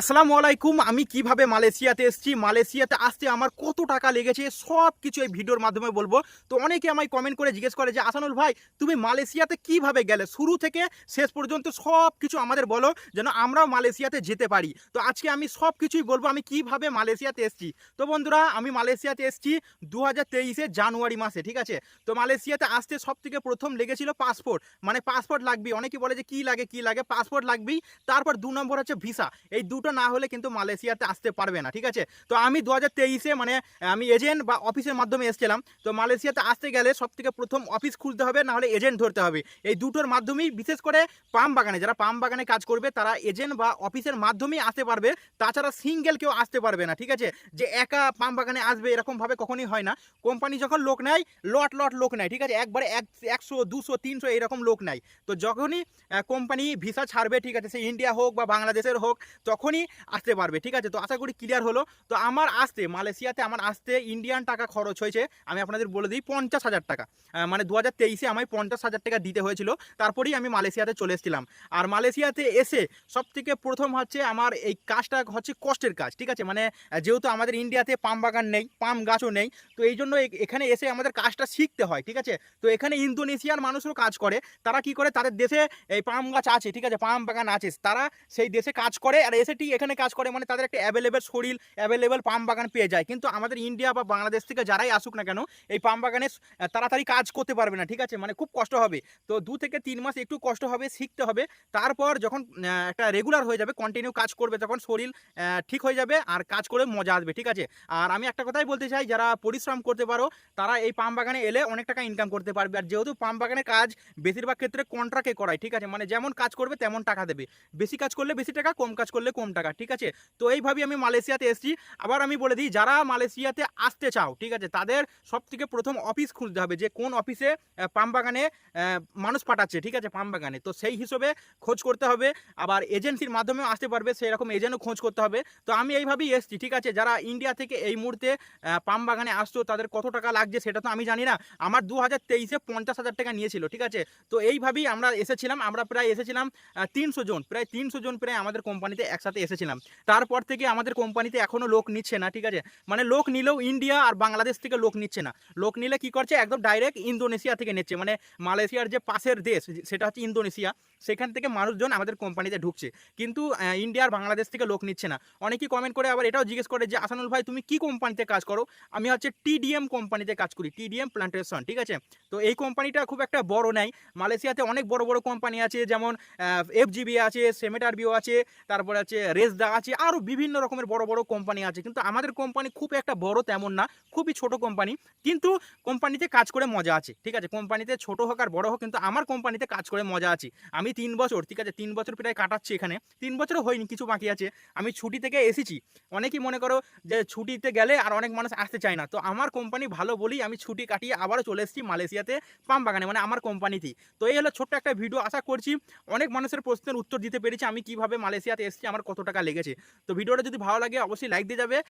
আসসালামু আলাইকুম, আমি কীভাবে মালয়েশিয়াতে এসেছি? মালয়েশিয়াতে আসতে আমার কত টাকা লেগেছে? সব কিছু এই ভিডিওর মাধ্যমে বলব। তো অনেকে আমায় কমেন্ট করে জিজ্ঞেস করে যে, আসানুল ভাই, তুমি মালয়েশিয়াতে কীভাবে গেলে? শুরু থেকে শেষ পর্যন্ত সব কিছু আমাদের বলো, যেন আমরাও মালয়েশিয়াতে যেতে পারি। তো আজকে আমি সব কিছুই বলব, আমি কীভাবে মালয়েশিয়াতে এসেছি। তো বন্ধুরা, আমি মালয়েশিয়াতে এসেছি দু হাজার জানুয়ারি মাসে, ঠিক আছে? তো মালয়েশিয়াতে আসতে সব থেকে প্রথম লেগেছিল পাসপোর্ট। মানে পাসপোর্ট লাগবে অনেকে বলে যে, কি লাগে কি লাগে? পাসপোর্ট লাগবেই। তারপর দু নম্বর হচ্ছে ভিসা। এই দুটো না হলে কিন্তু মালয়েশিয়াতে আসতে পারবে না, ঠিক আছে? তো আমি দু হাজার তেইশে মানে আমি এজেন্ট বা অফিসের মাধ্যমে এসেছিলাম, তো মালয়েশিয়াতে আসতে গেলে সব থেকে প্রথম অফিস খুলতে হবে না হলে এজেন্ট ধরতে হবে। এই দুটোর মাধ্যমেই বিশেষ করে পাম বাগানে, যারা পাম বাগানে কাজ করবে, তারা এজেন্ট বা অফিসের মাধ্যমেই আসতে পারবে, তাছাড়া সিঙ্গেল কেউ আসতে পারবে না, ঠিক আছে? যে একা পাম বাগানে আসবে এরকমভাবে কখনই হয় না। কোম্পানি যখন লোক নেয় লট লট লোক নেয়, ঠিক আছে? একবারে এক, একশো, দুশো, তিনশো এরকম লোক নেয়। তো যখনই কোম্পানি ভিসা ছাড়বে, ঠিক আছে? সে ইন্ডিয়া হোক বা বাংলাদেশের হোক তখনই আসতে পারবে, ঠিক আছে? তো আশা করি ক্লিয়ার হলো। তো আমার আসতে, মালয়েশিয়াতে আমার আসতে ইন্ডিয়ান টাকা খরচ হয়েছে, আমি আপনাদের বলে দিই পঞ্চাশ হাজার টাকা। মানে দু হাজার তেইশে আমায় পঞ্চাশ হাজার টাকা দিতে হয়েছিল, তারপরেই আমি মালয়েশিয়াতে চলে এসেছিলাম। আর মালয়েশিয়াতে এসে সব থেকে প্রথম হচ্ছে আমার এই কাজটা হচ্ছে কষ্টের কাজ, ঠিক আছে? মানে যেহেতু আমাদের ইন্ডিয়াতে পাম বাগান নেই, পাম গাছও নেই, তো এই জন্য এখানে এসে আমাদের কাজটা শিখতে হয়, ঠিক আছে? তো এখানে ইন্দোনেশিয়ার মানুষও কাজ করে, তারা কি করে? তাদের দেশে এই পাম গাছ আছে, ঠিক আছে? পাম বাগান আছে, তারা সেই দেশে কাজ করে, আর এসে ঠিক এখানে কাজ করে মানে তাদের একটা অ্যাভেলেবেল শরীর অ্যাভেলেবেল পাম বাগান পেয়ে যায়। কিন্তু আমাদের ইন্ডিয়া বা বাংলাদেশ থেকে যারাই আসুক না কেন, এই পাম বাগানে তাড়াতাড়ি কাজ করতে পারবে না, ঠিক আছে? মানে খুব কষ্ট হবে। তো দু থেকে তিন মাস একটু কষ্ট হবে, শিখতে হবে। তারপর যখন একটা রেগুলার হয়ে যাবে কন্টিনিউ কাজ করবে, তখন শরীর ঠিক হয়ে যাবে আর কাজ করে মজা আসবে, ঠিক আছে? আর আমি একটা কথাই বলতে চাই, যারা পরিশ্রম করতে পারো, তারা এই পাম বাগানে এলে অনেক টাকা ইনকাম করতে পারবে। আর যেহেতু পাম বাগানের কাজ বেশিরভাগ ক্ষেত্রে কন্ট্রাক্টে করায়, ঠিক আছে? মানে যেমন কাজ করবে, তেমন টাকা দেবে। বেশি কাজ করলে বেশি টাকা, কম কাজ করলে কম টাকা ঠিক আছে? তো এইভাবেই আমি মালয়েশিয়াতে এসেছি। আবার আমি বলে দিই যারা মালয়েশিয়াতে আসতে চাও ঠিক আছে তাদের সব থেকে প্রথম অফিস খুঁজতে হবে যে কোন অফিসে আহ, পাম বাগানে মানুষ পাঠাচ্ছে ঠিক আছে পাম বাগানে। তো সেই হিসেবে খোঁজ করতে হবে। আবার এজেন্সির মাধ্যমেও আসতে পারবে সেরকম এজেন্টও খোঁজ করতে হবে। তো আমি এইভাবেই এসেছি ঠিক আছে? যারা ইন্ডিয়া থেকে এই মুহূর্তে আহ, পাম বাগানে আসছো তাদের কত টাকা লাগছে সেটা তো আমি জানি না। আমার দু হাজার তেইশে পঞ্চাশ হাজার টাকা নিয়েছিল ঠিক আছে? তো এইভাবেই আমরা এসেছিলাম আমরা প্রায় এসেছিলাম তিনশো জন প্রায় তিনশো জন প্রায় আমাদের কোম্পানিতে একসাথে এসেছিলাম। তারপর থেকে আমাদের কোম্পানিতে এখনও লোক নিচ্ছে না, ঠিক আছে? মানে লোক নিলেও ইন্ডিয়া আর বাংলাদেশ থেকে লোক নিচ্ছে না। লোক নিলে কি করছে? একদম ডাইরেক্ট ইন্দোনেশিয়া থেকে নিচ্ছে। মানে মালয়েশিয়ার যে পাশের দেশ, সেটা হচ্ছে ইন্দোনেশিয়া। সেখান থেকে মানুষজন আমাদের কোম্পানিতে ঢুকছে। কিন্তু আহ, ইন্ডিয়া আর বাংলাদেশ থেকে লোক নিচ্ছে না। অনেকেই কমেন্ট করে আবার এটাও জিজ্ঞেস করে যে আসানুল ভাই তুমি কি কোম্পানিতে কাজ করো? আমি হচ্ছে টিডিএম কোম্পানিতে কাজ করি টিডিএম প্লান্টেশন ঠিক আছে? তো এই কোম্পানিটা খুব একটা বড় নাই। মালয়েশিয়াতে অনেক বড় বড় কোম্পানি আছে যেমন এফজিবি আছে সেমেটারবিও আছে তারপরে আছে রেসদা আছে আরও বিভিন্ন রকমের বড় বড় কোম্পানি আছে। কিন্তু আমাদের কোম্পানি খুব একটা বড় তেমন না খুবই ছোট কোম্পানি। কিন্তু কোম্পানিতে কাজ করে মজা আছে ঠিক আছে? কোম্পানিতে ছোট হোক আর বড় হোক কিন্তু আমার কোম্পানিতে কাজ করে মজা আছে। আমি তিন বছর, ঠিক আছে? তিন বছর প্রায় কাটাচ্ছি এখানে। তিন বছরও হয়নি, কিছু বাকি আছে। আমি ছুটি থেকে এসেছি। অনেকেই মনে করো যে ছুটিতে গেলে আর অনেক মানুষ আসতে চায় না। তো আমার কোম্পানি ভালো বলেই আমি ছুটি কাটিয়ে আবারও চলে এসেছি মালয়েশিয়াতে পাম বাগানে মানে আমার কোম্পানিতেই তো। এই হলো ছোট্ট একটা ভিডিও আশা করছি অনেক মানুষের প্রশ্নের উত্তর দিতে পেরেছি আমি কীভাবে মালয়েশিয়াতে এসেছি, আমার কত টাকা লেগেছে। তো ভিডিওটা যদি ভালো লাগে, অবশ্যই লাইক দিয়ে যাবে।